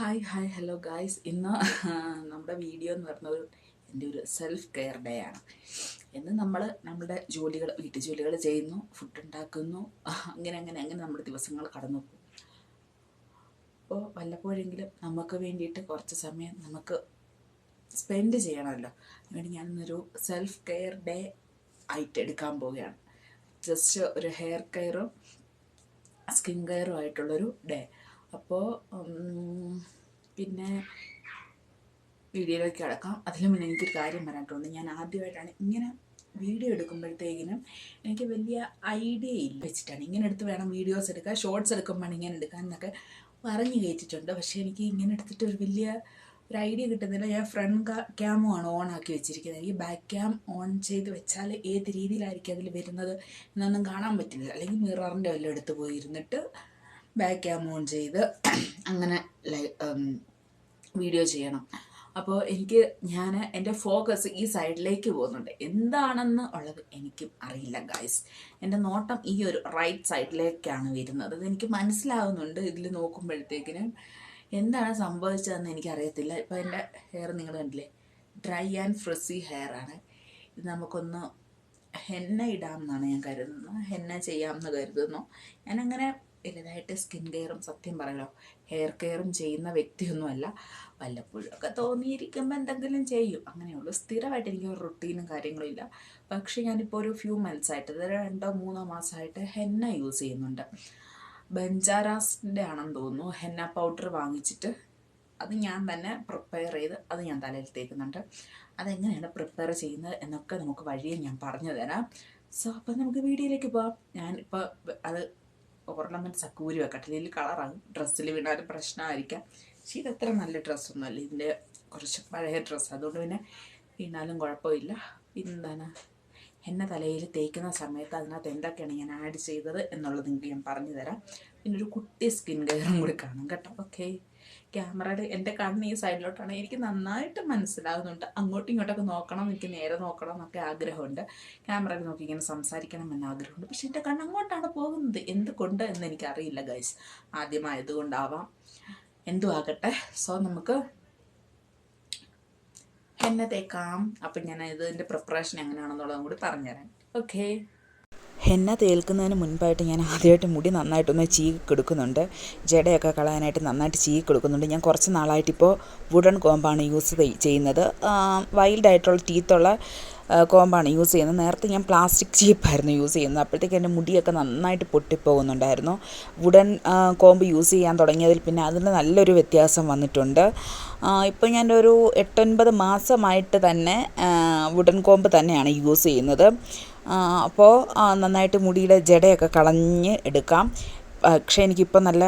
Hi hi hello guys ഇന്ന് നമ്മുടെ video എന്ന് പറഞ്ഞ ഒരു എന്റെ ഒരു സെൽഫ് കെയർ ഡേ ആണ്. ഇന്ന് നമ്മൾ നമ്മുടെ ജോലികൾ വീട്ടു ജോലികൾ ചെയ്യുന്നു ഫുഡ് ഉണ്ടാക്കുന്നു അങ്ങനെ അങ്ങനെ അങ്ങനെ നമ്മുടെ ദിവസങ്ങൾ കടന്നു പോകും അപ്പോൾ വല്ലപ്പോഴെങ്കിലും നമുക്ക് വേണ്ടിയിട്ട് കുറച്ച് സമയം നമുക്ക് സ്പെൻഡ് ചെയ്യണമല്ലോ. അതുകൊണ്ട് ഞാനിന്നൊരു സെൽഫ് കെയർ ഡേ ആയിട്ട് എടുക്കാൻ പോവുകയാണ്. ജസ്റ്റ് ഒരു ഹെയർ കെയറും സ്കിൻ കെയറും ആയിട്ടുള്ളൊരു ഡേ അപ്പോൾ പിന്നെ വീഡിയോയിലേക്ക് കിടക്കാം. അതിലും മുന്നേ എനിക്കൊരു കാര്യം പറയാനുണ്ട് ഞാൻ ആദ്യമായിട്ടാണ് ഇങ്ങനെ വീഡിയോ എടുക്കുമ്പോഴത്തേക്കിനും എനിക്ക് വലിയ ഐഡിയ ഇല്ല വെച്ചിട്ടാണ്. ഇങ്ങനെ എടുത്ത് വേണം വീഡിയോസ് എടുക്കാൻ ഷോർട്സ് എടുക്കുമ്പോൾ ഇങ്ങനെ എടുക്കാൻ എന്നൊക്കെ പറഞ്ഞു കയറ്റിട്ടുണ്ട് പക്ഷേ എനിക്ക് ഇങ്ങനെ എടുത്തിട്ട് ഒരു വലിയ ഒരു ഐഡിയ കിട്ടുന്നില്ല. ഞാൻ ഫ്രണ്ട് ക്യാമോ ആണ് ഓൺ ആക്കി വെച്ചിരിക്കുന്നത്. എനിക്ക് ബാക്ക് ക്യാം ഓൺ ചെയ്ത് വെച്ചാൽ ഏത് രീതിയിലായിരിക്കും അതിൽ വരുന്നത് എന്നൊന്നും കാണാൻ പറ്റില്ല അല്ലെങ്കിൽ മിററിന്റെ വല്ലതും എടുത്ത് പോയി ഇരുന്നിട്ട് ബാക്ക് ക്യാം ഓൺ ചെയ്ത് അങ്ങനെ വീഡിയോ ചെയ്യണം. അപ്പോൾ എനിക്ക് ഞാൻ എന്റെ ഫോക്കസ് ഈ സൈഡിലേക്ക് പോകുന്നുണ്ട്. എന്താണെന്ന് ഉള്ളത് എനിക്കും അറിയില്ല ഗായ്സ് എന്റെ നോട്ടം ഈ ഒരു റൈറ്റ് സൈഡിലേക്കാണ് വരുന്നത്. എനിക്ക് മനസ്സിലാവുന്നുണ്ട് ഇതിൽ നോക്കുമ്പോഴത്തേക്കിനും. എന്താണ് സംഭവിച്ചതെന്ന് എനിക്കറിയത്തില്ല. ഇപ്പോൾ എന്റെ ഹെയർ നിങ്ങൾ കണ്ടില്ലേ? ഡ്രൈ ആൻഡ് ഫ്രസി ഹെയർ ആണ്. ഇത് നമുക്കൊന്ന് ഹെന്ന ഇടാമെന്നാണ് ഞാൻ കരുതുന്നത്. ഹെന്ന ചെയ്യാമെന്ന് കരുതുന്നു. ഞാനങ്ങനെ വലുതായിട്ട് സ്കിൻ കെയറും സത്യം പറയലോ ഹെയർ കെയറും ചെയ്യുന്ന വ്യക്തിയൊന്നുമല്ല. വല്ലപ്പോഴും ഒക്കെ തോന്നിയിരിക്കുമ്പോൾ എന്തെങ്കിലും ചെയ്യും. അങ്ങനെയുള്ളൂ. സ്ഥിരമായിട്ട് എനിക്ക് റുട്ടീനും കാര്യങ്ങളില്ല പക്ഷേ ഞാനിപ്പോൾ ഒരു ഫ്യൂ മന്ത്സ് ആയിട്ട് ഇത് രണ്ടോ മൂന്നോ മാസമായിട്ട് ഹെന്ന യൂസ് ചെയ്യുന്നുണ്ട്. ബെഞ്ചാറാസിന്റെ ആണെന്ന് തോന്നുന്നു. ഹെന്ന പൗഡർ വാങ്ങിച്ചിട്ട് അത് ഞാൻ തന്നെ പ്രിപ്പയർ ചെയ്ത് അത് ഞാൻ തലയിൽ തേക്കുന്നുണ്ട്. അതെങ്ങനെയാണ് പ്രിപ്പയർ ചെയ്യുന്നത് എന്നൊക്കെ നമുക്ക് വഴിയെ ഞാൻ പറഞ്ഞു തരാം. സോ അപ്പം നമുക്ക് വീഡിയോയിലേക്ക് പോവാം. ഞാൻ ഇപ്പോൾ അത് ഓർണമെന്റ്സ് ഒക്കെ ഊരി വെക്കട്ടെ. ഇതിൽ കളറാകും ഡ്രസ്സിൽ വീണാലും പ്രശ്നമായിരിക്കാം പക്ഷേ ഇതത്ര നല്ല ഡ്രസ്സൊന്നുമല്ല. ഇതിന്റെ കുറച്ച് പഴയ ഡ്രസ്സ്. അതുകൊണ്ട് പിന്നെ വീണാലും കുഴപ്പമില്ല. പിന്നെന്താണ് എന്നെ തലയിൽ തേക്കുന്ന സമയത്ത് അതിനകത്ത് എന്തൊക്കെയാണ് ഞാൻ ആഡ് ചെയ്തത് എന്നുള്ളത് നിങ്ങൾക്ക് ഞാൻ പറഞ്ഞു തരാം പിന്നെ ഒരു കുട്ടി സ്കിൻ കെയറും കൂടി കാണും കേട്ടോ. ഓക്കെ ക്യാമറയുടെ എന്റെ കണ്ണ് ഈ സൈഡിലോട്ടാണ്. എനിക്ക് നന്നായിട്ട് മനസ്സിലാകുന്നുണ്ട് അങ്ങോട്ടും ഇങ്ങോട്ടൊക്കെ നോക്കണം എനിക്ക് നേരെ നോക്കണം എന്നൊക്കെ ആഗ്രഹമുണ്ട്. ക്യാമറയിൽ നോക്കി ഇങ്ങനെ സംസാരിക്കണം എന്ന ആഗ്രഹമുണ്ട്. പക്ഷെ എന്റെ കണ്ണ് അങ്ങോട്ടാണ് പോകുന്നത്. എന്തുകൊണ്ട് എന്ന് എനിക്കറിയില്ല ഗൈസ് ആദ്യമായതുകൊണ്ടാവാം. എന്തും ആകട്ടെ സോ നമുക്ക് എന്നെ തേക്കാം. അപ്പം ഞാൻ ഇതിന്റെ പ്രിപ്പറേഷൻ എങ്ങനെയാണെന്നുള്ളതും കൂടി പറഞ്ഞുതരാം. ഓക്കെ ഹെന്ന തേൽക്കുന്നതിന് മുൻപായിട്ട് ഞാൻ ആദ്യമായിട്ട് മുടി നന്നായിട്ടൊന്ന് ചീകിക്കെടുക്കുന്നുണ്ട്. ജടയൊക്കെ കളയാനായിട്ട് നന്നായിട്ട് ചീകിക്കെടുക്കുന്നുണ്ട്. ഞാൻ കുറച്ച് നാളായിട്ടിപ്പോൾ വുഡൺ കോമ്പാണ് യൂസ് ചെയ്യുന്നത്. വൈൽഡായിട്ടുള്ള ടീത്തുള്ള കോമ്പാണ് യൂസ് ചെയ്യുന്നത്. നേരത്തെ ഞാൻ പ്ലാസ്റ്റിക് ചീപ്പായിരുന്നു യൂസ് ചെയ്യുന്നത്. അപ്പോഴത്തേക്ക് എന്റെ മുടിയൊക്കെ നന്നായിട്ട് പൊട്ടിപ്പോകുന്നുണ്ടായിരുന്നു. വുഡൻ കോമ്പ് യൂസ് ചെയ്യാൻ തുടങ്ങിയതിൽ പിന്നെ അതിന് നല്ലൊരു വ്യത്യാസം വന്നിട്ടുണ്ട്. ഇപ്പോൾ ഞാൻ ഒരു എട്ടൊൻപത് മാസമായിട്ട് തന്നെ വുഡൻ കോമ്പ് തന്നെയാണ് യൂസ് ചെയ്യുന്നത്. അപ്പോൾ നന്നായിട്ട് മുടിയുടെ ജടയൊക്കെ കളഞ്ഞ് എടുക്കാം. പക്ഷേ എനിക്കിപ്പോൾ നല്ല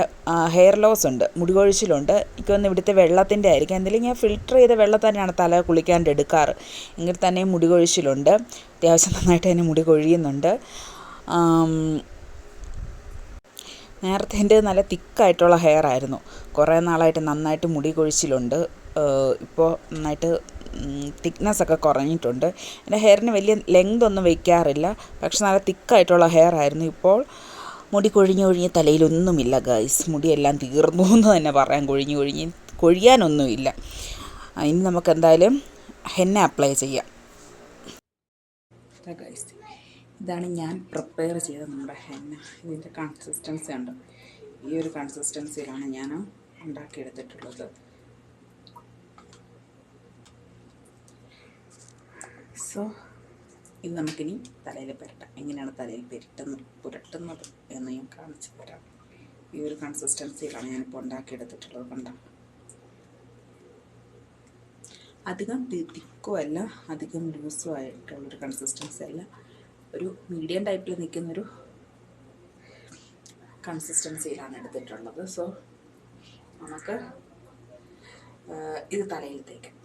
ഹെയർ ലോസ് ഉണ്ട്. മുടി കൊഴിച്ചിലുണ്ട്. എനിക്കൊന്ന് ഇവിടുത്തെ വെള്ളത്തിന്റെ ആയിരിക്കും. എന്തെങ്കിലും ഞാൻ ഫിൽറ്റർ ചെയ്ത വെള്ളം തന്നെയാണ് തല കുളിക്കാണ്ട് എടുക്കാറ്. എങ്കിൽ തന്നെ മുടി കൊഴിച്ചിലുണ്ട്. അത്യാവശ്യം നന്നായിട്ട് തന്നെ മുടി കൊഴിയുന്നുണ്ട്. നേരത്തെ എന്റെ നല്ല തിക്കായിട്ടുള്ള ഹെയർ ആയിരുന്നു. കുറേ നാളായിട്ട് നന്നായിട്ട് മുടി കൊഴിച്ചിലുണ്ട്. ഇപ്പോൾ നന്നായിട്ട് തിക്നെസ് ഒക്കെ കുറഞ്ഞിട്ടുണ്ട്. എന്റെ ഹെയറിന് വലിയ ലെങ്ത് ഒന്നും വയ്ക്കാറില്ല പക്ഷെ നല്ല തിക്കായിട്ടുള്ള ഹെയർ ആയിരുന്നു ഇപ്പോൾ. മുടി കൊഴിഞ്ഞ് കൊഴിഞ്ഞ് തലയിലൊന്നുമില്ല ഗൈസ്. മുടിയെല്ലാം തീർന്നു എന്ന് തന്നെ പറയാം. കൊഴിഞ്ഞ് കൊഴിഞ്ഞ് കൊഴിയാനൊന്നുമില്ല. ഇനി നമുക്ക് എന്തായാലും ഹെന്ന അപ്ലൈ ചെയ്യാം. ഗൈസ് ഇതാണ് ഞാൻ പ്രിപ്പയർ ചെയ്ത നമ്മുടെ ഹെന്ന. ഇതിന്റെ കൺസിസ്റ്റൻസി ഉണ്ട് ഈ ഒരു കൺസിസ്റ്റൻസിയിലാണ് ഞാൻ ഉണ്ടാക്കിയെടുത്തിട്ടുള്ളത്. സോ ഇത് നമുക്കിനി തലയിൽ പുരട്ടാം. എങ്ങനെയാണ് തലയിൽ പുരട്ടുന്നത് പുരട്ടുന്നത് എന്ന് ഞാൻ കാണിച്ചു തരാം. ഈ ഒരു കൺസിസ്റ്റൻസിയിലാണ് ഞാനിപ്പോൾ ഉണ്ടാക്കിയെടുത്തിട്ടുള്ളത് കണ്ട. അധികം തിക്കോ അല്ല അധികം ലൂസും ആയിട്ടുള്ളൊരു കൺസിസ്റ്റൻസി അല്ല. ഒരു മീഡിയം ടൈപ്പിൽ നിൽക്കുന്നൊരു കൺസിസ്റ്റൻസിയിലാണ് എടുത്തിട്ടുള്ളത്. സോ നമുക്ക് ഇത് തലയിൽ തേക്കാം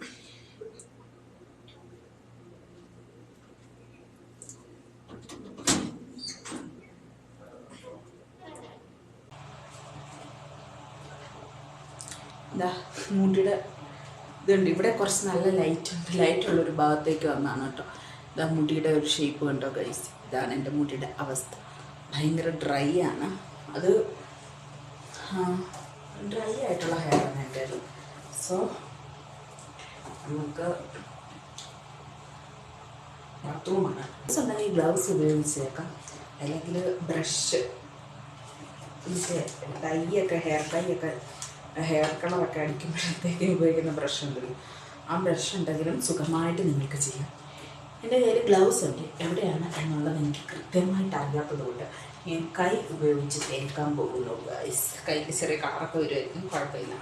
ഇതാ മുടിയുടെ ഇതുണ്ട്. ഇവിടെ കുറച്ച് നല്ല ലൈറ്റ് ഉണ്ട്. ലൈറ്റുള്ളൊരു ഭാഗത്തേക്ക് വന്നാണ് കേട്ടോ. ഇതാ മുടിയുടെ ഒരു ഷേപ്പ് കണ്ടോ ഗൈസ് ഇതാണ് എന്റെ മുടിയുടെ അവസ്ഥ. ഭയങ്കര ഡ്രൈ ആണ്. അത് ഡ്രൈ ആയിട്ടുള്ള ഹെയർ ആണ് എന്റെ സോ നമുക്ക് ഉണ്ടെങ്കിൽ ഗ്ലൗസ് ഉപയോഗിച്ചേക്കാം. അല്ലെങ്കിൽ ബ്രഷ് ഇതിന്റെ കൈയൊക്കെ ഹെയർ കൈയൊക്കെ ഹെയർ കളറൊക്കെ അടിക്കുമ്പോഴത്തേക്ക് ഉപയോഗിക്കുന്ന ബ്രഷ് ഉണ്ടല്ലോ. ആ ബ്രഷ് ഉണ്ടെങ്കിലും സുഖമായിട്ട് നിങ്ങൾക്ക് ചെയ്യാം. എന്റെ കയ്യിൽ ഗ്ലൗസ് ഉണ്ട്. എവിടെയാണ് എന്നുള്ളത് എനിക്ക് കൃത്യമായിട്ട് അറിയാത്തതുകൊണ്ട് ഞാൻ കൈ ഉപയോഗിച്ച് തേക്കാൻ പോകുന്നു കൈക്ക് ചെറിയ കളറൊക്കെ വരുമായിരിക്കും കുഴപ്പമില്ല.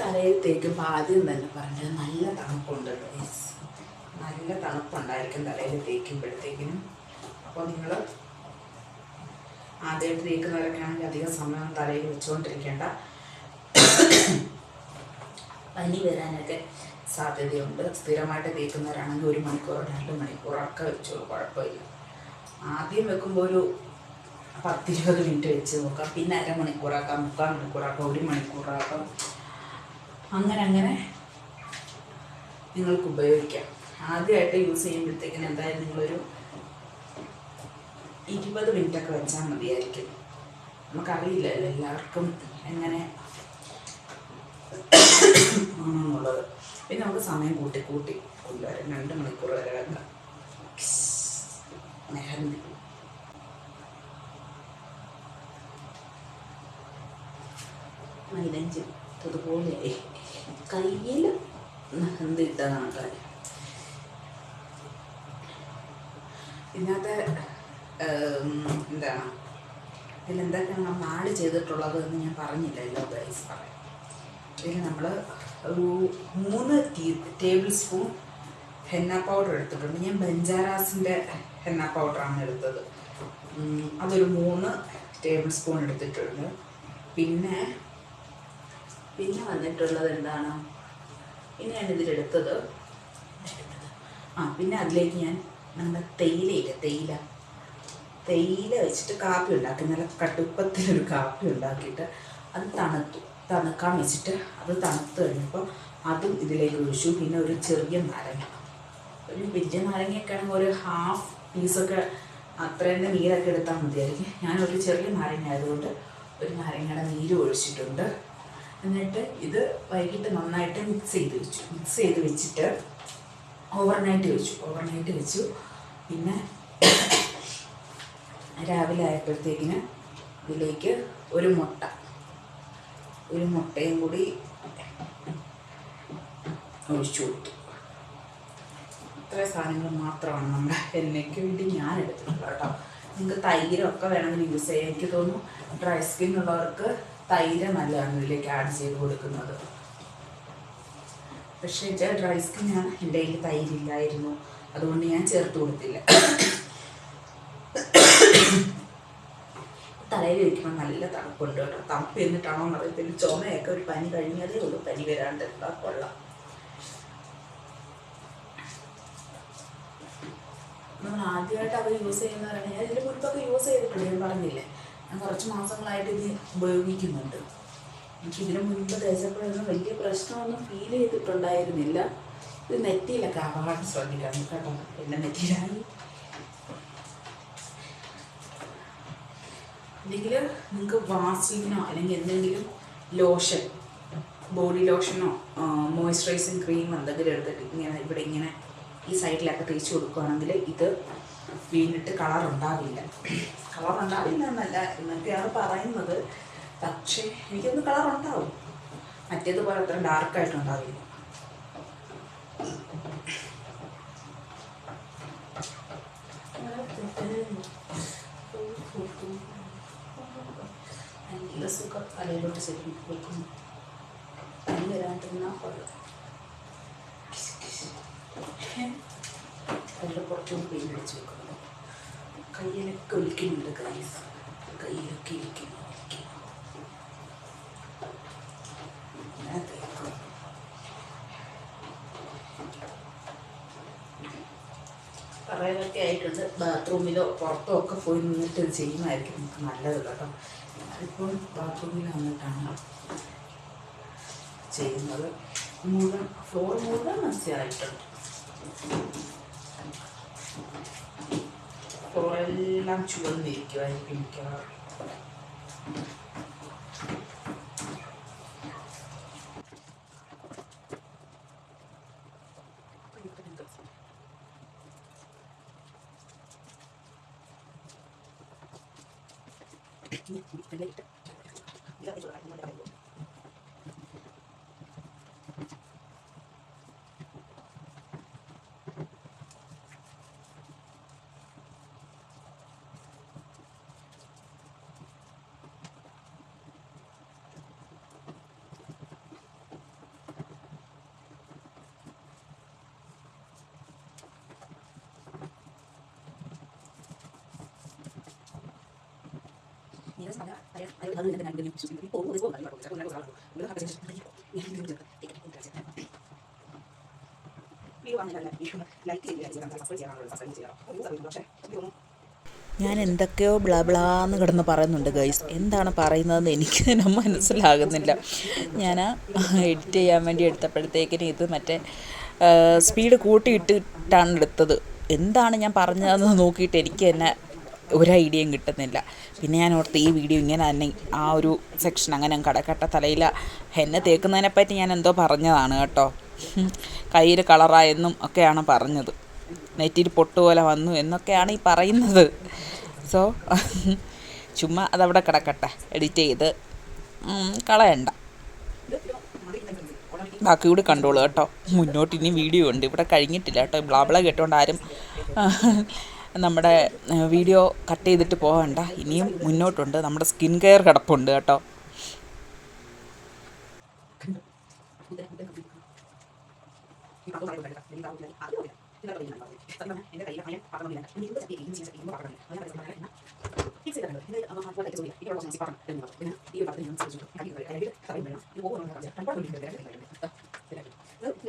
തലയിൽ തേക്കുമ്പോൾ ആദ്യം തന്നെ പറഞ്ഞത് നല്ല തണുപ്പുണ്ട് നല്ല തണുപ്പുണ്ടായിരിക്കും തലയിൽ തേക്കുമ്പോഴത്തേക്കിനും. അപ്പോൾ നിങ്ങൾ ആദ്യമായിട്ട് നീക്കുന്നവരൊക്കെ ആണെങ്കിൽ അധികം സമയം തലയിൽ വെച്ചുകൊണ്ടിരിക്കേണ്ട. പനി വരാനൊക്കെ സാധ്യതയുണ്ട്. സ്ഥിരമായിട്ട് തേക്കുന്നവരാണെങ്കിൽ ഒരു മണിക്കൂറോ രണ്ട് മണിക്കൂറൊക്കെ വെച്ചോളൂ കുഴപ്പമില്ല. ആദ്യം വെക്കുമ്പോൾ ഒരു പത്തിരുപത് മിനിറ്റ് വെച്ച് നോക്കാം. പിന്നെ അരമണിക്കൂറാക്കാം മുക്കാൽ മണിക്കൂറാക്കാം ഒരു മണിക്കൂറാക്കാം. അങ്ങനെ അങ്ങനെ നിങ്ങൾക്ക് ഉപയോഗിക്കാം. ആദ്യമായിട്ട് യൂസ് ചെയ്യുമ്പോഴത്തേക്കിന് എന്തായാലും നിങ്ങളൊരു ഇരുപത് മിനിറ്റൊക്കെ വെച്ചാൽ മതിയായിരിക്കും. നമുക്കറിയില്ലല്ലോ എല്ലാവർക്കും എങ്ങനെ ആണെന്നുള്ളത്. പിന്നെ നമുക്ക് സമയം കൂട്ടി കൂട്ടി കൊണ്ടുവരാം. രണ്ട് മണിക്കൂർ വരെ വെക്കാം മെഹന്തി മൈലഞ്ചി കയ്യിൽ മെഹന്തി ഇട്ടതാണ് കാര്യം. ഇന്നത്തെ എന്താണ് ഇതിലെന്തൊക്കെയാണ് നമ്മൾ ആഡ് ചെയ്തിട്ടുള്ളത് എന്ന് ഞാൻ പറഞ്ഞില്ലല്ലോ ഗൈസ് പറയാം. ഇതിൽ നമ്മൾ ഒരു മൂന്ന് tea tablespoon henna powder എടുത്തിട്ടുണ്ട്. ഞാൻ ബഞ്ചാറാസിന്റെ ഹെന്ന പൗഡറാണ് എടുത്തത്. അതൊരു മൂന്ന് ടേബിൾ സ്പൂൺ എടുത്തിട്ടുണ്ട്. പിന്നെ പിന്നെ വന്നിട്ടുള്ളത് എന്താണ്? പിന്നെ ഞാൻ ഇതിലെടുത്തത് ആ പിന്നെ അതിലേക്ക് ഞാൻ നമ്മുടെ തേയിലയില്ല തേയില. തേയില വെച്ചിട്ട് കാപ്പി ഉണ്ടാക്കി നല്ല കടുപ്പത്തിലൊരു കാപ്പി ഉണ്ടാക്കിയിട്ട് അത് തണുത്തു. തണുക്കാൻ വെച്ചിട്ട് അത് തണുത്ത് കഴിഞ്ഞപ്പോൾ അതും ഇതിലേക്ക് ഒഴിച്ചു. പിന്നെ ഒരു ചെറിയ നാരങ്ങ. ഒരു വലിയ നാരങ്ങയൊക്കെ ആണെങ്കിൽ ഒരു ഹാഫ് പീസൊക്കെ അത്രയും നീരൊക്കെ എടുത്താൽ മതിയായിരിക്കും. ഞാനൊരു ചെറിയ നാരങ്ങ ആയതുകൊണ്ട് ഒരു നാരങ്ങയുടെ നീര് ഒഴിച്ചിട്ടുണ്ട്. എന്നിട്ട് ഇത് വൈകിട്ട് നന്നായിട്ട് മിക്സ് ചെയ്ത് വെച്ചു. മിക്സ് ചെയ്ത് വെച്ചിട്ട് ഓവർനൈറ്റ് വെച്ചു. ഓവർനൈറ്റ് വെച്ചു. പിന്നെ രാവിലെ ആയപ്പോഴത്തേക്കിന് ഇതിലേക്ക് ഒരു മുട്ട. ഒരു മുട്ടയും കൂടി ഒഴിച്ചു കൊടുത്തു. ഇത്ര സാധനങ്ങൾ മാത്രമാണ് നമ്മുടെ എണ്ണയ്ക്ക് വേണ്ടി ഞാൻ എടുത്തിട്ടുള്ളത് കേട്ടോ. നിങ്ങൾക്ക് തൈരൊക്കെ വേണമെങ്കിൽ യൂസ് ചെയ്യാം. എനിക്ക് തോന്നുന്നു ഡ്രൈ സ്കിൻ ഉള്ളവർക്ക് തൈര് നല്ലതാണ് ഇതിലേക്ക് ആഡ് ചെയ്ത് കൊടുക്കുന്നത്. പക്ഷേ ഡ്രൈ സ്കിന്നാണ് എന്റെ കയ്യിൽ തൈരില്ലായിരുന്നു. അതുകൊണ്ട് ഞാൻ ചേർത്ത് കൊടുത്തില്ല. തലയിൽ വയ്ക്കുമ്പോൾ നല്ല തണുപ്പുണ്ട് കേട്ടോ. തണുപ്പ് എന്നിട്ടാണോ എന്നറിയത്തില്ല. ചുമയൊക്കെ ഒരു പനി കഴിഞ്ഞതേ ഉള്ളൂ. പനി വരാണ്ട്. എന്താ കൊള്ളാം. നമ്മൾ ആദ്യമായിട്ട് അവർ യൂസ് ചെയ്യുന്നവരാണ് ഞാൻ ഇതിന്റെ മുൻപൊക്കെ യൂസ് ചെയ്തിട്ടുണ്ട്. ഞാൻ പറഞ്ഞില്ലേ? ഞാൻ കുറച്ച് മാസങ്ങളായിട്ട് ഇത് ഉപയോഗിക്കുന്നുണ്ട്. എനിക്ക് ഇതിന് മുൻപ് തേച്ചപ്പോഴൊന്നും വലിയ പ്രശ്നമൊന്നും ഫീൽ ചെയ്തിട്ടുണ്ടായിരുന്നില്ല. ഇത് നെറ്റിയിലൊക്കെ ആവാൻ ശ്രദ്ധിക്കണം കേട്ടോ. പിന്നെ നെറ്റിയിലായി അല്ലെങ്കിൽ നിങ്ങൾക്ക് വാസിനോ അല്ലെങ്കിൽ എന്തെങ്കിലും ലോഷൻ ബോഡി ലോഷനോ മോയ്സ്ചറൈസിങ് ക്രീം എന്തെങ്കിലും എടുത്തിട്ട് ഇങ്ങനെ ഇവിടെ ഇങ്ങനെ ഈ സൈഡിലൊക്കെ തേച്ച് കൊടുക്കുകയാണെങ്കിൽ ഇത് വീണിട്ട് കളർ ഉണ്ടാവില്ല. കളർ ഉണ്ടാവില്ല എന്നല്ല എന്നൊക്കെയാണ് പറയുന്നത്. പക്ഷേ എനിക്കൊന്ന് കളർ ഉണ്ടാവും. മറ്റേതുപോലെ അത്ര ഡാർക്കായിട്ട് ഉണ്ടാവില്ല. സുഖം തലയിലോട്ട് ശരിക്കും കൊടുക്കുന്നു. പനി വരാണ്ടിരുന്നാൽ കൊള്ളാം. അതിന്റെ കുറച്ചും പെയിൻ അടിച്ച് വെക്കുന്നു കയ്യിലൊക്കെ ഒലിക്കുന്നുണ്ട് കൈസ് കയ്യിലൊക്കെ ഇരിക്കുന്നു. പറയലൊക്കെ ആയിട്ടുണ്ട്. ബാത്റൂമിലോ പുറത്തോ ഒക്കെ പോയി നിന്നിട്ട് ചെയ്യുന്നതായിരിക്കും നമുക്ക് നല്ലത് കേട്ടോ. ഞാനിപ്പോൾ ബാത്റൂമിൽ വന്നിട്ടാണ് ചെയ്യുന്നത്. മുഴുവൻ ഫ്ലോർ മുഴുവൻ മനസ്സിലായിട്ടുണ്ട് ഫ്ലോറെല്ലാം ചുവന്നിരിക്കുമായിരിക്കും മിക്കവാറും. 你你准备，你准备？ഞാൻ എന്തൊക്കെയോ ബ്ലാബ്ലാന്ന് കിടന്ന് പറയുന്നുണ്ട് ഗൈസ് എന്താണ് പറയുന്നതെന്ന് എനിക്ക് തന്നെ മനസ്സിലാകുന്നില്ല. ഞാൻ എഡിറ്റ് ചെയ്യാൻ വേണ്ടി എടുത്തപ്പോഴത്തേക്കിന് ഇത് മറ്റേ സ്പീഡ് കൂട്ടിയിട്ടിട്ടാണ് എടുത്തത്. എന്താണ് ഞാൻ പറഞ്ഞതെന്ന് നോക്കിയിട്ട് എനിക്ക് തന്നെ ഒരു ഐഡിയയും കിട്ടുന്നില്ല. പിന്നെ ഞാൻ ഓർത്ത് ഈ വീഡിയോ ഇങ്ങനെ തന്നെ ആ ഒരു സെക്ഷൻ അങ്ങനെ കടക്കട്ട തലയിൽ എന്നെ തേക്കുന്നതിനെപ്പറ്റി ഞാൻ എന്തോ പറഞ്ഞതാണ് കേട്ടോ. കയ്യിൽ കളറായെന്നും ഒക്കെയാണ് പറഞ്ഞത്. നെറ്റിയിൽ പൊട്ടുപോലെ വന്നു എന്നൊക്കെയാണ് ഈ പറയുന്നത്. സോ ചുമ്മാ അതവിടെ കിടക്കട്ടെ. എഡിറ്റ് ചെയ്ത്. കളയണ്ട. ബാക്കി കൂടി കണ്ടോളൂ കേട്ടോ. മുന്നോട്ട് ഇനി വീഡിയോ ഉണ്ട്. ഇവിടെ കഴിഞ്ഞിട്ടില്ല കേട്ടോ. ബ്ലാബ്ല കേട്ടോണ്ട് ആരും നമ്മുടെ വീഡിയോ കട്ട് ചെയ്തിട്ട് പോകണ്ട ഇനിയും മുന്നോട്ടുണ്ട്. നമ്മുടെ സ്കിൻ കെയർ കിടപ്പുണ്ട് കേട്ടോ.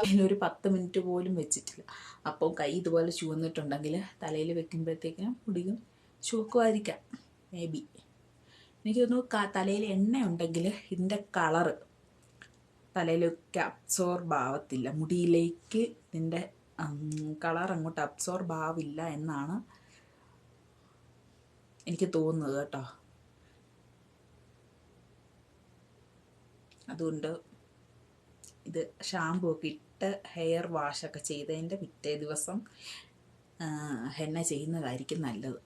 അതിലൊരു പത്ത് മിനിറ്റ് പോലും വെച്ചിട്ടില്ല. അപ്പോൾ കൈ ഇതുപോലെ ചുവന്നിട്ടുണ്ടെങ്കിൽ തലയിൽ വെക്കുമ്പോഴത്തേക്കിനും മുടിയും ചുവക്കുമായിരിക്കാം. മേ ബി എനിക്ക് തോന്നുന്നു തലയിൽ എണ്ണ ഉണ്ടെങ്കിൽ ഇതിന്റെ കളറ് തലയിലൊക്കെ അബ്സോർബ് ആവത്തില്ല. മുടിയിലേക്ക് ഇതിന്റെ കളർ അങ്ങോട്ട് അബ്സോർബ് ആവില്ല എന്നാണ് എനിക്ക് തോന്നുന്നത് കേട്ടോ. അതുകൊണ്ട് ഇത് ഷാമ്പു ഒക്കെ ഇട്ട് ഹെയർ വാഷൊക്കെ ചെയ്തതിന്റെ പിറ്റേ ദിവസം ഹെന്ന ചെയ്യുന്നതായിരിക്കും നല്ലത്.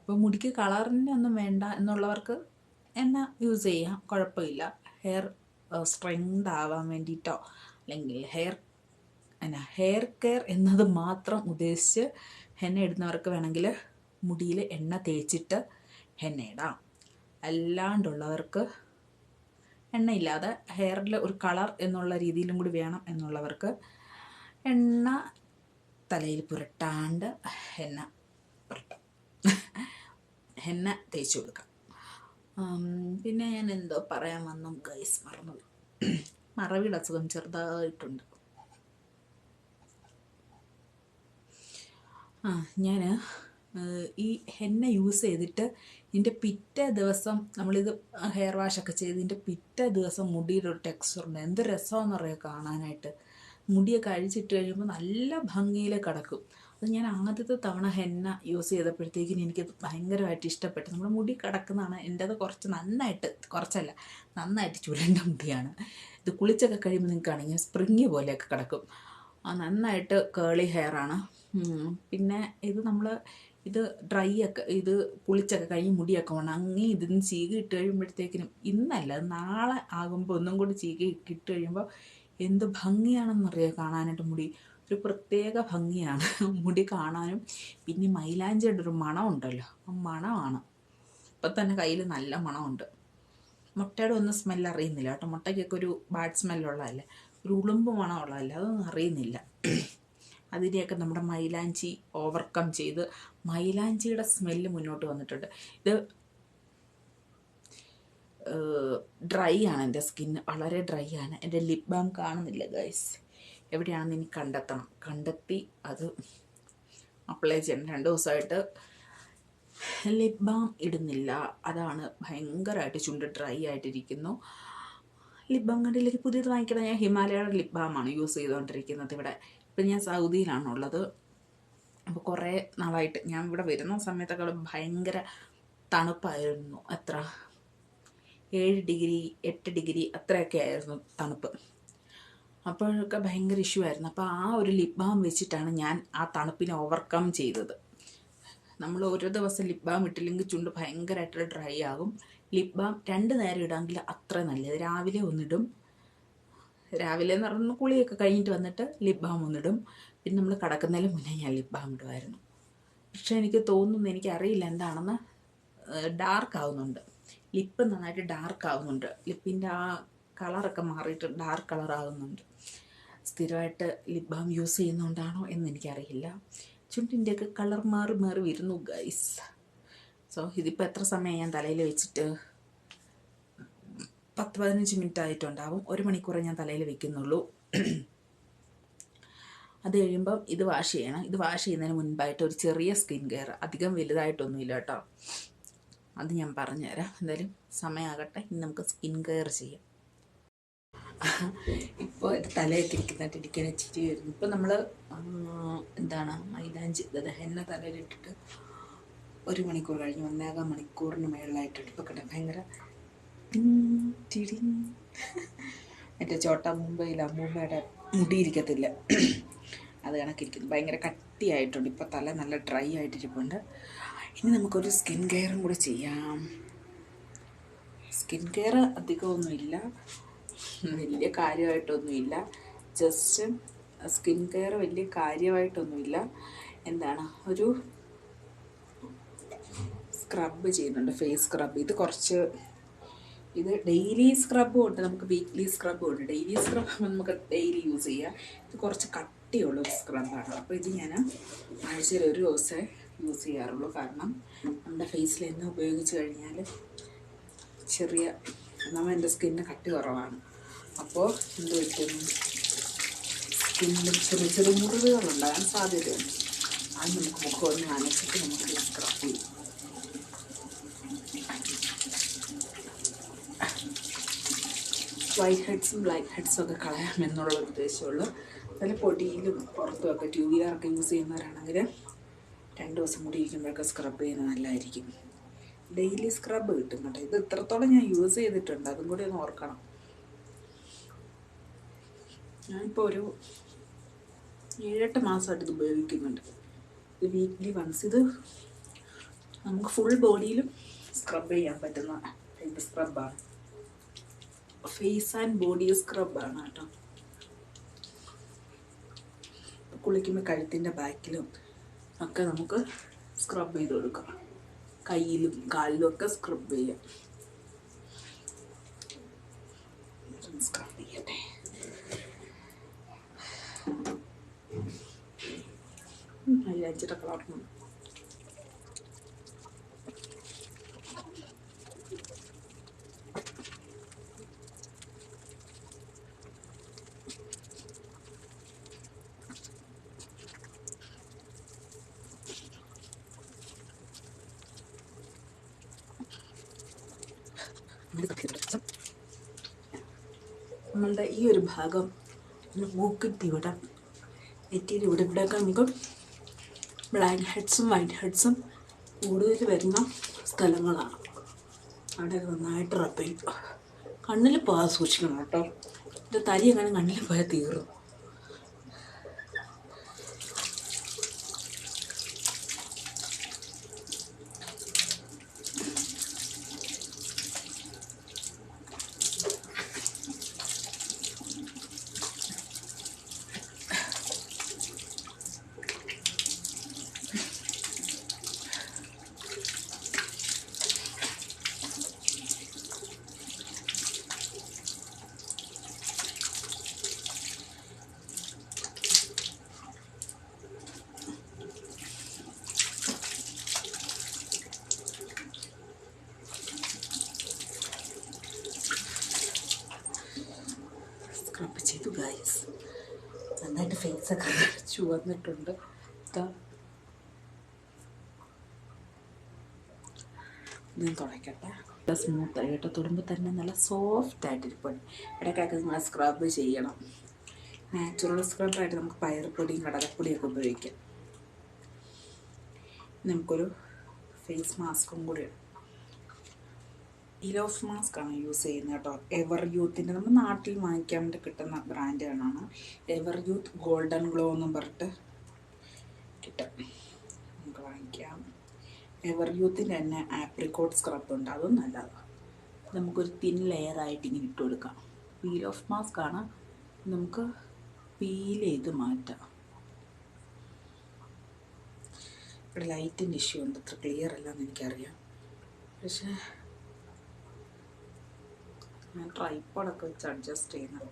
ഇപ്പോൾ മുടിക്ക് കളറിന്റെ ഒന്നും വേണ്ട എന്നുള്ളവർക്ക് എണ്ണ യൂസ് ചെയ്യാം കുഴപ്പമില്ല. ഹെയർ സ്ട്രെങ്ത് ആവാൻ വേണ്ടിയിട്ടോ അല്ലെങ്കിൽ ഹെയർ എന്നാ ഹെയർ കെയർ എന്നത് മാത്രം ഉദ്ദേശിച്ച് ഹെന്ന ഇടുന്നവർക്ക് വേണമെങ്കിൽ മുടിയിൽ എണ്ണ തേച്ചിട്ട് ഹെന്ന ഇടാം. അല്ലാണ്ടുള്ളവർക്ക് എണ്ണയില്ലാതെ ഹെയറിൽ ഒരു കളർ എന്നുള്ള രീതിയിലും കൂടി വേണം എന്നുള്ളവർക്ക് എണ്ണ തലയിൽ പുരട്ടാണ്ട് എണ്ണ പുരട്ടാം. എണ്ണ തേച്ച് കൊടുക്കാം. പിന്നെ ഞാൻ എന്തോ പറയാൻ വന്നു ഗൈസ് മറന്നു മറവിയുടെ അസുഖം ചെറുതായിട്ടുണ്ട്. ആ ഞാൻ ഈ എണ്ണ യൂസ് ചെയ്തിട്ട് ഇതിന്റെ പിറ്റേ ദിവസം നമ്മളിത് ഹെയർ വാഷൊക്കെ ചെയ്ത് ഇതിന്റെ പിറ്റേ ദിവസം മുടിയുടെ ഒരു ടെക്സ്ചറുണ്ട് എന്ത് രസമാണെന്ന് അറിയാം കാണാനായിട്ട്? മുടിയൊക്കെ അഴിച്ചിട്ട് കഴിയുമ്പോൾ നല്ല ഭംഗിയിൽ കിടക്കും. അത് ഞാൻ ആദ്യത്തെ തവണ ഹെന്ന യൂസ് ചെയ്തപ്പോഴത്തേക്കിന് എനിക്കത് ഭയങ്കരമായിട്ട് ഇഷ്ടപ്പെട്ടു. നമ്മുടെ മുടി കിടക്കുന്നതാണ് എന്റേത് കുറച്ച് നന്നായിട്ട് കുറച്ചല്ല നന്നായിട്ട് ചുരുണ്ട മുടിയാണ്. ഇത് കുളിച്ചൊക്കെ കഴിയുമ്പോൾ നിങ്ങൾക്ക് ആണെങ്കിൽ സ്പ്രിങ് പോലെയൊക്കെ കിടക്കും. നന്നായിട്ട് കേളി ഹെയറാണ് പിന്നെ ഇത് നമ്മൾ ഇത് ഡ്രൈ ഒക്കെ ഇത് കുളിച്ചൊക്കെ കഴിഞ്ഞ് മുടിയൊക്കെ ഉണങ്ങി ഇതിന് ചീകി ഇട്ട് കഴിയുമ്പോഴത്തേക്കിനും ഇന്നല്ല നാളെ ആകുമ്പോൾ ഒന്നും കൂടി ചീകി ഇട്ട് കഴിയുമ്പോൾ എന്ത് ഭംഗിയാണെന്നറിയാം കാണാനായിട്ട് മുടി? ഒരു പ്രത്യേക ഭംഗിയാണ്. മുടി കാണാനും പിന്നെ മൈലാഞ്ചിയുടെ ഒരു മണമുണ്ടല്ലോ ആ മണമാണ്. ഇപ്പം തന്നെ കയ്യിൽ നല്ല മണമുണ്ട്. മുട്ടയുടെ ഒന്നും സ്മെല്ല് അറിയുന്നില്ല കേട്ടോ. മുട്ടയ്ക്കൊക്കെ ഒരു ബാഡ് സ്മെല്ലുള്ളതല്ലേ ഒരു ഉളുമ്പ് മണമുള്ളതല്ലേ? അതൊന്നും അറിയുന്നില്ല. അതിനെയൊക്കെ നമ്മുടെ മൈലാഞ്ചി ഓവർകം ചെയ്ത് മൈലാഞ്ചിയുടെ സ്മെല്ല് മുന്നോട്ട് വന്നിട്ടുണ്ട്. ഇത് ഡ്രൈ ആണ് എന്റെ സ്കിന്ന് വളരെ ഡ്രൈ ആണ്. എന്റെ ലിപ് ബാം കാണുന്നില്ല ഗൈസ് എവിടെയാണെന്ന് ഇനി കണ്ടെത്തണം. കണ്ടെത്തി അത് അപ്ലൈ ചെയ്യണം. രണ്ട് ദിവസമായിട്ട് ലിപ് ബാം ഇടുന്നില്ല. അതാണ് ഭയങ്കരമായിട്ട് ചുണ്ട് ഡ്രൈ ആയിട്ടിരിക്കുന്നു. ലിപ് ബാം കണ്ടില്ലെങ്കിൽ പുതിയത് വാങ്ങിക്കണം ഞാൻ ഹിമാലയയുടെ ലിപ് ബാമാണ് യൂസ് ചെയ്തുകൊണ്ടിരിക്കുന്നത് ഇവിടെ. ഇപ്പം ഞാൻ സൗദിയിലാണുള്ളത്. അപ്പോൾ കുറേ നാളായിട്ട് ഞാൻ ഇവിടെ വരുന്ന സമയത്തൊക്കെ ഭയങ്കര തണുപ്പായിരുന്നു. എത്ര? ഏഴ് ഡിഗ്രി എട്ട് ഡിഗ്രി അത്രയൊക്കെ ആയിരുന്നു തണുപ്പ്. അപ്പോഴൊക്കെ ഭയങ്കര ഇഷ്യൂ ആയിരുന്നു. അപ്പോൾ ആ ഒരു ലിപ് ബാം വെച്ചിട്ടാണ് ഞാൻ ആ തണുപ്പിനെ ഓവർകം ചെയ്തത്. നമ്മൾ ഓരോ ദിവസം ലിപ് ബാം ഇട്ടില്ലെങ്കിൽ ചുണ്ട് ഭയങ്കരമായിട്ട് ഡ്രൈ ആകും. ലിപ് ബാം രണ്ട് നേരം ഇടാമെങ്കിൽ അത്ര നല്ലത്. രാവിലെ ഒന്നിടും രാവിലെ എന്ന് പറഞ്ഞാൽ കുളിയൊക്കെ കഴിഞ്ഞിട്ട് വന്നിട്ട് ലിപ് ബാം ഒന്നിടും പിന്നെ നമ്മൾ കിടക്കുന്നതിന് മുന്നേ ഞാൻ ലിപ് ബാം ഇടുമായിരുന്നു പക്ഷെ എനിക്ക് തോന്നുന്നു എനിക്കറിയില്ല എന്താണെന്ന് ഡാർക്ക് ആവുന്നുണ്ട്. ലിപ്പ് നന്നായിട്ട് ഡാർക്ക് ആവുന്നുണ്ട്. ലിപ്പിന്റെ ആ കളറൊക്കെ മാറിയിട്ട് ഡാർക്ക് കളർ ആവുന്നുണ്ട്. സ്ഥിരമായിട്ട് ലിപ് ബാം യൂസ് ചെയ്യുന്നതുകൊണ്ടാണോ എന്ന് എനിക്കറിയില്ല. ചുണ്ടിന്റെയൊക്കെ കളർ മാറി മാറി വരുന്നു ഗൈസ് സോ ഇതിപ്പോൾ എത്ര സമയം ഞാൻ തലയിൽ വെച്ചിട്ട്? പത്ത് പതിനഞ്ച് മിനിറ്റ് ആയിട്ടുണ്ടാവും ഒരു മണിക്കൂറേ ഞാൻ തലയിൽ വെക്കുന്നുള്ളൂ. അത് കഴിയുമ്പം ഇത് വാഷ് ചെയ്യണം. ഇത് വാഷ് ചെയ്യുന്നതിന് മുൻപായിട്ട് ഒരു ചെറിയ സ്കിൻ കെയർ. അധികം വലുതായിട്ടൊന്നുമില്ല കേട്ടോ. അത് ഞാൻ പറഞ്ഞുതരാം. എന്തായാലും സമയമാകട്ടെ. ഇനി നമുക്ക് സ്കിൻ കെയർ ചെയ്യാം. ഇപ്പോൾ തലയൊക്കെ ഇരിക്കുന്നതായിട്ട് ഇരിക്കുന്ന ചിരി വരുന്നു. ഇപ്പോൾ നമ്മൾ എന്താണ് മൈലാഞ്ചി ദഹന തലയിലിട്ടിട്ട് ഒരു മണിക്കൂർ കഴിഞ്ഞ് ഒന്നേകാൽ മണിക്കൂറിന് മേളിലായിട്ടുണ്ട് ഇപ്പോൾ കിട്ടാൻ ഭയങ്കര മറ്റേ ചോട്ട മുംബൈയിൽ അമ്മൂമ്മയുടെ മുടിയിരിക്കത്തില്ല. അത് കണക്കിരിക്കുന്നു. ഭയങ്കര കട്ടിയായിട്ടുണ്ട്. ഇപ്പോൾ തല നല്ല ഡ്രൈ ആയിട്ടിരിപ്പുണ്ട്. ഇനി നമുക്കൊരു സ്കിൻ കെയറും കൂടെ ചെയ്യാം. സ്കിൻ കെയർ അധികമൊന്നുമില്ല. വലിയ കാര്യമായിട്ടൊന്നുമില്ല. ജസ്റ്റ് സ്കിൻ കെയർ വലിയ കാര്യമായിട്ടൊന്നുമില്ല. എന്താണ്? ഒരു സ്ക്രബ് ചെയ്യുന്നുണ്ട്. Face scrub. ഇത് കുറച്ച് ഇത് ഡെയിലി സ്ക്രബും ഉണ്ട് നമുക്ക് വീക്ക്ലി സ്ക്രബും ഉണ്ട്. ഡെയിലി സ്ക്രബ് നമുക്ക് ഡെയിലി യൂസ് ചെയ്യാം. ഇത് കുറച്ച് കട്ടിയുള്ള ഒരു സ്ക്രബാണ് അപ്പോൾ ഇത് ഞാൻ ആഴ്ചയിൽ ഒരു ദിവസമേ യൂസ് ചെയ്യാറുള്ളൂ. കാരണം നമ്മുടെ ഫേസിൽ എന്ന് ഉപയോഗിച്ച് കഴിഞ്ഞാൽ ചെറിയ നമ്മൾ എന്റെ സ്കിന്നിന് കട്ടി കുറവാണ്. അപ്പോൾ എന്ത് പറ്റും? സ്കിന്നിൽ ചെറിയ ചെറിയ മുറിവുകളുണ്ടാകാൻ സാധ്യതയുണ്ട്. അത് നമുക്ക് മുഖം ഒന്ന് നനച്ചിട്ട് നമുക്ക് സ്ക്രബ് ചെയ്യും. വൈറ്റ് ഹെഡ്സും ബ്ലാക്ക് ഹെഡ്സും ഒക്കെ കളയാമെന്നുള്ള ഉദ്ദേശമുള്ളൂ. അതിൽ പൊടിയിലും പുറത്തുമൊക്കെ ടൂ വീലറൊക്കെ യൂസ് ചെയ്യുന്നവരാണെങ്കിൽ രണ്ട് ദിവസം കൂടി ഇരിക്കുമ്പോഴൊക്കെ സ്ക്രബ് ചെയ്യുന്നത് നല്ലതായിരിക്കും. ഡെയിലി സ്ക്രബ് കിട്ടും കേട്ടോ. ഇത് ഇത്രത്തോളം ഞാൻ യൂസ് ചെയ്തിട്ടുണ്ട്. അതും കൂടി ഒന്ന് ഓർക്കണം. ഞാനിപ്പോൾ ഒരു ഏഴെട്ട് മാസമായിട്ട് ഇത് ഉപയോഗിക്കുന്നുണ്ട്. ഇത് വീക്ക്ലി വൺസ് ഇത് നമുക്ക് ഫുൾ ബോഡിയിലും സ്ക്രബ് ചെയ്യാൻ പറ്റുന്ന സ്ക്രബാണ് ഫേസ് ആൻഡ് ബോഡി സ്ക്രബാണ് കേട്ടോ. കുളിക്കുമ്പോൾ കഴുത്തിന്റെ ബാക്കിലും ഒക്കെ നമുക്ക് സ്ക്രബ് ചെയ്ത് കൊടുക്കാം. കയ്യിലും കാലിലും ഒക്കെ സ്ക്രബ് ചെയ്യാം. സ്ക്രബ് ചെയ്യട്ടെ. മൈലാഞ്ചിയുടെ കളർന്നു നമ്മളുടെ ഈ ഒരു ഭാഗം? മൂക്കിന്റെ ഇവിടെ. നെറ്റിയിൽ ഇവിടെ ഇവിടെയൊക്കെ നമുക്ക് ബ്ലാക്ക് ഹെഡ്സും വൈറ്റ് ഹെഡ്സും കൂടുതൽ വരുന്ന സ്ഥലങ്ങളാണ്. അവിടെ നന്നായിട്ട് റബ്ബ് ചെയ്യും കണ്ണിൽ പോകാതെ സൂക്ഷിക്കണം കേട്ടോ. എന്റെ തലി എങ്ങനെ കണ്ണിൽ പോയാൽ തീറും സ്ക്രബ് ചെയ്തു ഗൈസ് നന്നായിട്ട് ഫേസൊക്കെ ചുവന്നിട്ടുണ്ട് ഞാൻ തുടയ്ക്കട്ടെ നല്ല സ്മൂത്ത് ആയിട്ട് തൊടുമ്പോൾ തന്നെ നല്ല സോഫ്റ്റ് ആയിട്ട് ഇരിപ്പുണ്ട് ഇടയ്ക്കൊക്കെ നിങ്ങൾ സ്ക്രബ് ചെയ്യണം. നാച്ചുറൽ സ്ക്രബായിട്ട് നമുക്ക് പയർപ്പൊടിയും കടലപ്പൊടിയൊക്കെ ഉപയോഗിക്കാം. നമുക്കൊരു ഫേസ് മാസ്കും കൂടി ഇലോഫ് മാസ്ക് ആണ് യൂസ് ചെയ്യുന്നത് കേട്ടോ. എവർ യൂത്തിന്റെ നമ്മൾ നാട്ടിൽ വാങ്ങിക്കാൻ വേണ്ടി കിട്ടുന്ന ബ്രാൻഡാണ് എവർ യൂത്ത് ഗോൾഡൻ ഗ്ലോ എന്നും പറഞ്ഞിട്ട് കിട്ടും. നമുക്ക് വാങ്ങിക്കാം. എവർ യൂത്തിന്റെ തന്നെ ആപ്രിക്കോട്ട് സ്ക്രബ് ഉണ്ട്. അതും നല്ലതാണ് നമുക്കൊരു തിൻ ലെയറായിട്ട് ഇങ്ങനെ ഇട്ട് കൊടുക്കാം. പീൽ ഓഫ് മാസ്ക് ആണ് നമുക്ക് പീൽ ചെയ്ത് മാറ്റാം. ഇവിടെ ലൈറ്റിന്റെ ഇഷ്യൂ ഉണ്ട്. അത്ര ക്ലിയർ അല്ലെന്ന് എനിക്കറിയാം. പക്ഷേ ഞാൻ ട്രൈപ്പോഡൊക്കെ വെച്ച് അഡ്ജസ്റ്റ് ചെയ്യുന്നത്.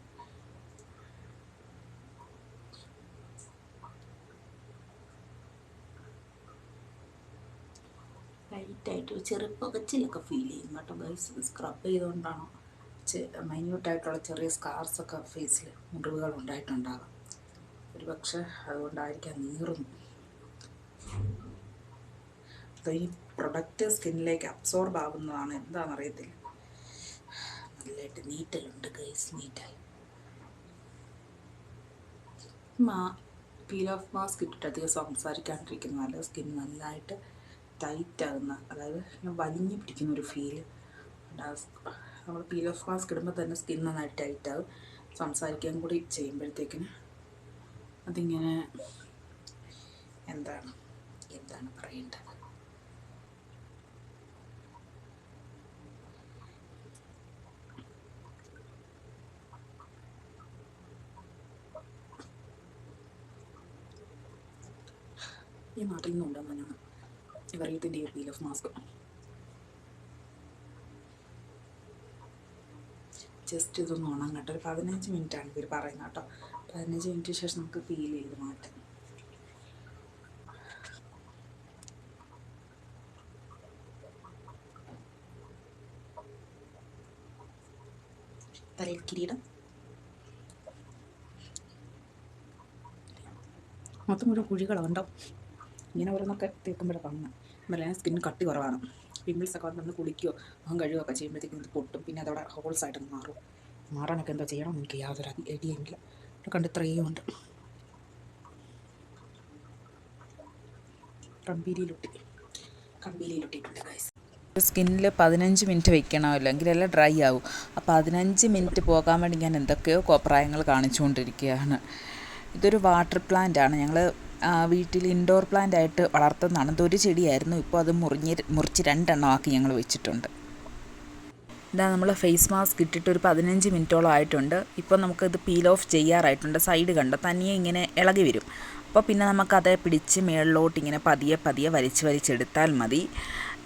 ലൈറ്റായിട്ട് ഒരു ചെറിയ പുകച്ചിലൊക്കെ ഫീൽ ചെയ്യും കേട്ടോ ഗൈസ് സ്ക്രബ് ചെയ്തുകൊണ്ടാണോ മൈന്യൂട്ടായിട്ടുള്ള ചെറിയ സ്കാർസൊക്കെ ഫേസിൽ മുറിവുകൾ ഉണ്ടായിട്ടുണ്ടാകാം ഒരു പക്ഷേ അതുകൊണ്ടായിരിക്കാം നീറുന്നു അപ്പോൾ ഈ പ്രൊഡക്റ്റ് സ്കിന്നിലേക്ക് അബ്സോർബ് ആവുന്നതാണ് എന്താണെന്ന് അറിയത്തില്ല നല്ലതായിട്ട് നീറ്റലുണ്ട് ഗൈസ് നീറ്റായി മാ പീൽ ഓഫ് മാസ്ക് ഇട്ടിട്ട് അധികം സംസാരിക്കാണ്ടിരിക്കുന്ന നല്ല സ്കിൻ നല്ലതായിട്ട് ടൈറ്റാകുന്ന അതായത് വലിഞ്ഞു പിടിക്കുന്ന ഒരു ഫീൽ നമ്മൾ പീൽ ഓഫ് മാസ്ക് ഇടുമ്പോൾ തന്നെ സ്കിൻ നന്നായിട്ട് ടൈറ്റാകും സംസാരിക്കാൻ കൂടി ചെയ്യുമ്പോഴത്തേക്കിന് അതിങ്ങനെ എന്താണ് എന്താണ് പറയേണ്ടത്? ഈ നാട്ടിൽ നിന്ന് മനാണ് ഇവർ ഇതിന്റെ ഈ പീൽ ഓഫ് മാസ്ക് ജസ്റ്റ് ഇതൊന്ന് ഉണങ്ങട്ടെ. ഒരു പതിനഞ്ച് ആണ് ഇവർ പറയുന്നത് കേട്ടോ. പതിനഞ്ച് മിനിറ്റ് ശേഷം നമുക്ക് പീൽ ചെയ്ത് മാറ്റാം. തലയിൽ കിരീടം. മൊത്തം കൂടെ കുഴികളുണ്ടാവും ഇങ്ങനെ ഓരോന്നൊക്കെ തേക്കുമ്പോഴാണ് കാണുന്നത് നല്ല സ്കിൻ കട്ടി കുറവാണ്. പിമ്പിൾസ് ഒക്കെ വന്ന് കുളിക്കുകയോ മുഖം കഴുകുകയൊക്കെ ചെയ്യുമ്പോഴത്തേക്കും ഇത് പൊട്ടും. പിന്നെ അതവിടെ ഹോൾസ് ആയിട്ട് മാറും. മാറാനൊക്കെ എന്താ ചെയ്യണം? എനിക്ക് യാതൊരു ഐഡിയയില്ല ഇവിടെ കണ്ട് ഇത്രയും ഉണ്ട്. കമ്പീരിയിലൊട്ടി കമ്പീരിയിലൊട്ടിയിട്ടുണ്ട് ഗൈസ് സ്കിന്നിൽ പതിനഞ്ച് മിനിറ്റ് വെക്കണമല്ലോ എല്ലാം ഡ്രൈ ആവും. അപ്പോൾ പതിനഞ്ച് മിനിറ്റ് പോകാൻ വേണ്ടി ഞാൻ എന്തൊക്കെയോ കോപ്രായങ്ങൾ കാണിച്ചുകൊണ്ടിരിക്കുകയാണ്. ഇതൊരു വാട്ടർ പ്ലാന്റ് ആണ്. ഞങ്ങൾ വീട്ടിൽ ഇൻഡോർ പ്ലാന്റ് ആയിട്ട് വളർത്തുന്നതാണ് ഇതൊരു ചെടിയായിരുന്നു. ഇപ്പോൾ അത് മുറിഞ്ഞ് മുറിച്ച് രണ്ടെണ്ണമാക്കി ഞങ്ങൾ വെച്ചിട്ടുണ്ട്. ഇതാ നമ്മൾ ഫേസ് മാസ്ക് ഇട്ടിട്ട് ഒരു പതിനഞ്ച് മിനിറ്റോളം ആയിട്ടുണ്ട്. ഇപ്പോൾ നമുക്കത് പീൽ ഓഫ് ചെയ്യാറായിട്ടുണ്ട്. സൈഡ് കണ്ടോ? തനിയെ ഇങ്ങനെ ഇളകി വരും. അപ്പോൾ പിന്നെ നമുക്കത് പിടിച്ച് മേളിലോട്ട് ഇങ്ങനെ പതിയെ പതിയെ വലിച്ച് വലിച്ചെടുത്താൽ മതി.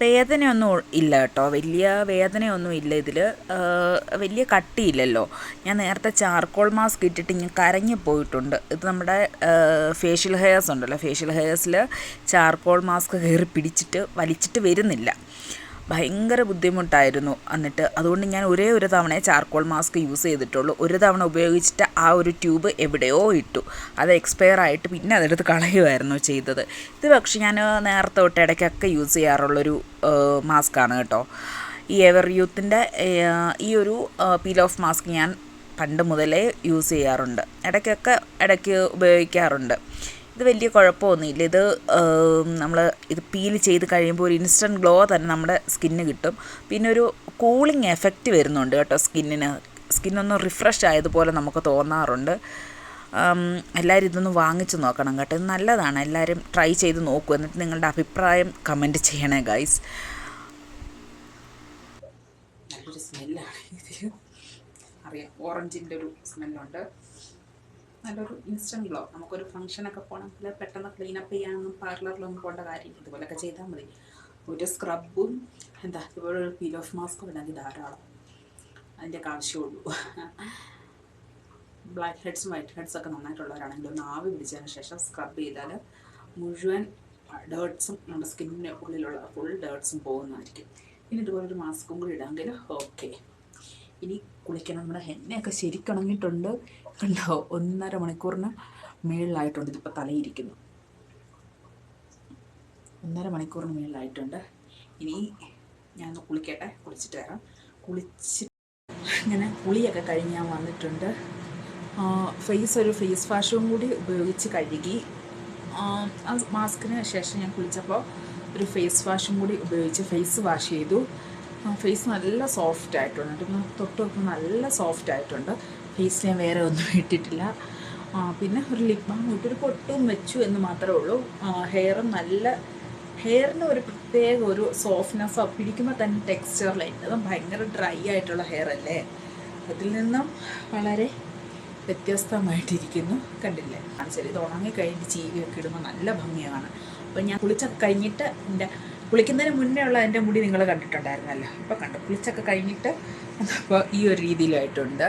വേദനയൊന്നും ഇല്ല കേട്ടോ. വലിയ വേദനയൊന്നും ഇല്ല ഇതിൽ വലിയ കട്ടിയില്ലല്ലോ. ഞാൻ നേരത്തെ ചാർക്കോൾ മാസ്ക് ഇട്ടിട്ട് ഇങ്ങനെ കരഞ്ഞു പോയിട്ടുണ്ട്. ഇത് നമ്മുടെ ഫേഷ്യൽ ഹെയർസ് ഉണ്ടല്ലോ. ഫേഷ്യൽ ഹെയർസിൽ ചാർക്കോൾ മാസ്ക് കയറി പിടിച്ചിട്ട് വലിച്ചിട്ട് വരുന്നില്ല. ഭയങ്കര ബുദ്ധിമുട്ടായിരുന്നു എന്നിട്ട് അതുകൊണ്ട് ഞാൻ ഒരേ ഒരു തവണ ചാർക്കോൾ മാസ്ക് യൂസ് ചെയ്തിട്ടുള്ളൂ. ഒരു തവണ ഉപയോഗിച്ചിട്ട് ആ ഒരു ട്യൂബ് എവിടെയോ ഇട്ടു. അത് എക്സ്പയർ ആയിട്ട് പിന്നെ അതെടുത്ത് കളയുമായിരുന്നു ചെയ്തത്. ഇത് പക്ഷെ ഞാൻ നേരത്തെ തൊട്ട് ഇടയ്ക്കൊക്കെ യൂസ് ചെയ്യാറുള്ളൊരു മാസ്കാണ് കേട്ടോ. ഈ എവർ യൂത്തിന്റെ ഈ ഒരു പീൽ ഓഫ് മാസ്ക് ഞാൻ പണ്ട് മുതലേ യൂസ് ചെയ്യാറുണ്ട്. ഇടയ്ക്കൊക്കെ ഇടയ്ക്ക് ഉപയോഗിക്കാറുണ്ട്. ഇത് വലിയ കുഴപ്പമൊന്നുമില്ല. ഇത് നമ്മൾ ഇത് പീൽ ചെയ്ത് കഴിയുമ്പോൾ ഒരു ഇൻസ്റ്റന്റ് ഗ്ലോ തന്നെ നമ്മുടെ സ്കിന്നിന് കിട്ടും. പിന്നെ ഒരു കൂളിംഗ് എഫക്റ്റ് വരുന്നുണ്ട് കേട്ടോ സ്കിന്നിന് സ്കിന്നൊന്ന് റിഫ്രഷ് ആയതുപോലെ നമുക്ക് തോന്നാറുണ്ട്. എല്ലാവരും ഇതൊന്ന് വാങ്ങിച്ചു നോക്കണം കേട്ടോ. ഇത് നല്ലതാണ്. എല്ലാവരും ട്രൈ ചെയ്ത് നോക്കൂ. എന്നിട്ട് നിങ്ങളുടെ അഭിപ്രായം കമന്റ് ചെയ്യണേ ഗൈസ് അറിയാം ഓറഞ്ചിന്റെ ഒരു സ്മെല്ലുണ്ട് നല്ലൊരു ഇൻസ്റ്റന്റ് ഗ്ലോ നമുക്കൊരു ഫംഗ്ഷനൊക്കെ പോകണമെങ്കിൽ പെട്ടെന്ന് ക്ലീൻ ക്ലീനപ്പ് ചെയ്യാനൊന്നും പാർലറിലൊന്നും പോകേണ്ട കാര്യം. ഇതുപോലൊക്കെ ചെയ്താൽ മതി. ഒരു സ്ക്രബും എന്താ ഇതുപോലെ ഒരു പീൽ ഓഫ് മാസ്കും ഉണ്ടെങ്കിൽ ധാരാളം. അതിന്റെയൊക്കെ ആവശ്യമുള്ളൂ ബ്ലാക്ക് ഹെഡ്സും വൈറ്റ് ഹെഡ്സും ഒക്കെ നന്നായിട്ടുള്ളവരാണെങ്കിൽ ഒന്ന് ആവി പിടിച്ചതിന് ശേഷം സ്ക്രബ് ചെയ്താൽ മുഴുവൻ ഡേർട്സും നമ്മുടെ സ്കിന്നിന് ഉള്ളിലുള്ള ഫുൾ ഡേർട്സും പോകുന്നതായിരിക്കും. ഇനി ഇതുപോലൊരു മാസ്കും കൂടി ഇടാമെങ്കിൽ ഓക്കെ ഇനി കുളിക്കണം. നമ്മുടെ എണ്ണയൊക്കെ ശരിക്കുണങ്ങിയിട്ടുണ്ട്. കണ്ടോ ഒന്നര മണിക്കൂറിന് മേളിലായിട്ടുണ്ട്. ഇതിപ്പോൾ തലയിരിക്കുന്നു. ഒന്നര മണിക്കൂറിന് മേളിലായിട്ടുണ്ട്. ഇനി ഞാൻ കുളിക്കട്ടെ. കുളിച്ചിട്ട് വരാം. കുളിച്ച് ഇങ്ങനെ കുളിയൊക്കെ കഴിഞ്ഞ് ഞാൻ വന്നിട്ടുണ്ട്. ഫേസ് ഒരു ഫേസ് വാഷും കൂടി ഉപയോഗിച്ച് കഴുകി. മാസ്കിന് ശേഷം ഞാൻ കുളിച്ചപ്പോൾ ഒരു ഫേസ് വാഷും കൂടി ഉപയോഗിച്ച് ഫേസ് വാഷ് ചെയ്തു. ഫേസ് നല്ല സോഫ്റ്റ് ആയിട്ടുണ്ട്. തൊട്ട് നോക്കുമ്പോൾ നല്ല സോഫ്റ്റ് ആയിട്ടുണ്ട്. ഫേസ് ഞാൻ വേറെ ഒന്നും ഇട്ടിട്ടില്ല. പിന്നെ ഒരു ലിപ് ബാം ഇട്ടൊരു പൊട്ടും വെച്ചു എന്ന് മാത്രമേ ഉള്ളൂ. ഹെയറും നല്ല ഹെയറിന് ഒരു പ്രത്യേക ഒരു സോഫ്റ്റ്നെസ്സോ പിടിക്കുമ്പോൾ തന്നെ ടെക്സ്ചറിലായി അതും ഭയങ്കര ഡ്രൈ ആയിട്ടുള്ള ഹെയർ അല്ലേ? അതിൽ നിന്നും വളരെ വ്യത്യസ്തമായിട്ടിരിക്കുന്നു. കണ്ടില്ലേ? കാണിച്ചാൽ ഇത് ഉണങ്ങി കഴിഞ്ഞ് ചീവിയൊക്കെ ഇടുമ്പോൾ നല്ല ഭംഗിയാണ്. അപ്പോൾ ഞാൻ കുളിച്ചൊക്കെ കഴിഞ്ഞിട്ട് എന്റെ കുളിക്കുന്നതിന് മുന്നേ ഉള്ള എന്റെ മുടി നിങ്ങൾ കണ്ടിട്ടുണ്ടായിരുന്നല്ലോ. അപ്പോൾ കണ്ടു? കുളിച്ചൊക്കെ കഴിഞ്ഞിട്ട് അപ്പോൾ ഈ ഒരു രീതിയിലായിട്ടുണ്ട്.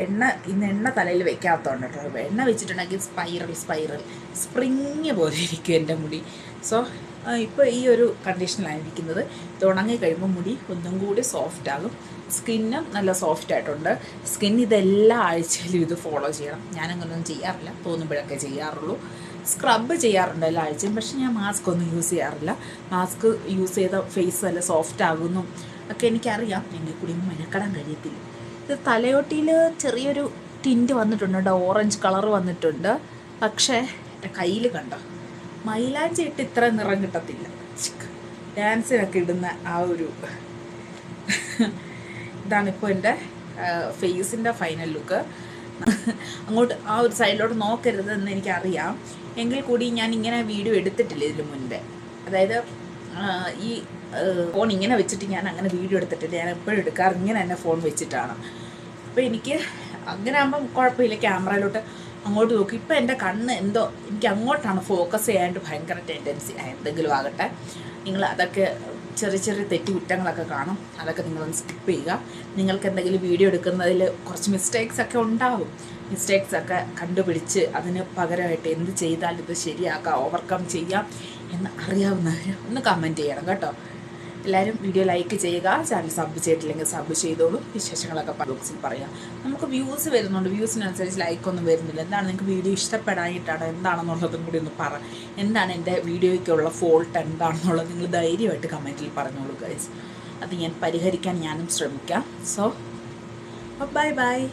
എണ്ണ ഇന്ന് എണ്ണ തലയിൽ വെക്കാത്തതുകൊണ്ട് കേട്ടോ. എണ്ണ വെച്ചിട്ടുണ്ടെങ്കിൽ സ്പൈറൽ സ്പൈറൽ സ്പ്രിങ് പോലെ ഇരിക്കും എന്റെ മുടി. സോ ഇപ്പോൾ ഈ ഒരു കണ്ടീഷനിലായിരിക്കുന്നത് ഇത് ഉണങ്ങി കഴിയുമ്പോൾ മുടി ഒന്നും കൂടി സോഫ്റ്റ് ആകും. സ്കിന്നും നല്ല സോഫ്റ്റ് ആയിട്ടുണ്ട്. സ്കിൻ ഇതെല്ലാ ആഴ്ചയിലും ഇത് ഫോളോ ചെയ്യണം. ഞാനങ്ങനൊന്നും ചെയ്യാറില്ല. തോന്നുമ്പോഴൊക്കെ ചെയ്യാറുള്ളൂ. സ്ക്രബ്ബ് ചെയ്യാറുണ്ട് എല്ലാ ആഴ്ചയും. പക്ഷെ ഞാൻ മാസ്ക് ഒന്നും യൂസ് ചെയ്യാറില്ല. മാസ്ക് യൂസ് ചെയ്ത ഫേസ് നല്ല സോഫ്റ്റ് ആകുന്നു. ഒക്കെ എനിക്കറിയാം. എങ്കിൽ കൂടി മെനക്കെടാൻ കഴിയത്തില്ല. ഇത് തലയോട്ടിയിൽ ചെറിയൊരു ടിന്റ് വന്നിട്ടുണ്ട് കേട്ടോ ഓറഞ്ച് കളർ വന്നിട്ടുണ്ട്. പക്ഷേ എന്റെ കയ്യിൽ കണ്ടോ മൈലാഞ്ചി ഇട്ട് ഇത്ര നിറം കിട്ടത്തില്ല. ഡാൻസിനൊക്കെ ഇടുന്ന ആ ഒരു ഇതാണിപ്പോൾ എന്റെ ഫേസിന്റെ ഫൈനൽ ലുക്ക്. അങ്ങോട്ട് ആ ഒരു സൈഡിലോട്ട് നോക്കരുതെന്ന് എനിക്കറിയാം. എങ്കിൽ കൂടി ഞാൻ ഇങ്ങനെ വീഡിയോ എടുത്തിട്ടില്ല ഇതിന് മുൻപേ. അതായത് ഈ ഫോൺ ഇങ്ങനെ വെച്ചിട്ട് ഞാൻ അങ്ങനെ വീഡിയോ എടുത്തിട്ടില്ല. ഞാൻ എപ്പോഴും എടുക്കാറ്. ഇങ്ങനെ തന്നെ ഫോൺ വെച്ചിട്ടാണ്. അപ്പോൾ എനിക്ക് അങ്ങനെ ആകുമ്പം കുഴപ്പമില്ല. ക്യാമറയിലോട്ട് അങ്ങോട്ട് നോക്കി. ഇപ്പം എന്റെ കണ്ണ് എന്തോ എനിക്ക് അങ്ങോട്ടാണ് ഫോക്കസ് ചെയ്യാണ്ട് ഭയങ്കര ടെൻഡൻസി എന്തെങ്കിലും ആകട്ടെ. നിങ്ങൾ അതൊക്കെ ചെറിയ ചെറിയ തെറ്റ് കുറ്റങ്ങളൊക്കെ കാണും. അതൊക്കെ നിങ്ങളൊന്ന് സ്കിപ്പ് ചെയ്യുക. നിങ്ങൾക്ക് എന്തെങ്കിലും വീഡിയോ എടുക്കുന്നതിൽ കുറച്ച് മിസ്റ്റേക്സ് ഒക്കെ ഉണ്ടാവും. മിസ്റ്റേക്സ് ഒക്കെ കണ്ടുപിടിച്ച് അതിന് പകരമായിട്ട് എന്ത് ചെയ്താൽ ഇത് ശരിയാക്കാം. ഓവർകം ചെയ്യാം. എന്ന് അറിയാവുന്നവർ ഒന്ന് കമന്റ് ചെയ്യണം കേട്ടോ. എല്ലാവരും വീഡിയോ ലൈക്ക് ചെയ്യുക ചാനൽ സബ് ചെയ്തിട്ടില്ലെങ്കിൽ സബ് ചെയ്തോളൂ. വിശേഷങ്ങളൊക്കെ ബോക്സിൽ പറയാം. നമുക്ക് വ്യൂസ് വരുന്നുണ്ട്. വ്യൂസിനനുസരിച്ച് ലൈക്കൊന്നും വരുന്നില്ല. എന്താണ് നിങ്ങൾക്ക് വീഡിയോ ഇഷ്ടപ്പെടാനായിട്ടാണോ എന്താണെന്നുള്ളതും കൂടി ഒന്ന് പറ. എന്താണ് എന്റെ വീഡിയോയ്ക്കുള്ള ഫോൾട്ട് എന്താണെന്നുള്ളത് നിങ്ങൾ ധൈര്യമായിട്ട് കമന്റിൽ പറഞ്ഞോളൂ ഗൈസ് അത് ഞാൻ പരിഹരിക്കാൻ ഞാനും ശ്രമിക്കാം. So bye bye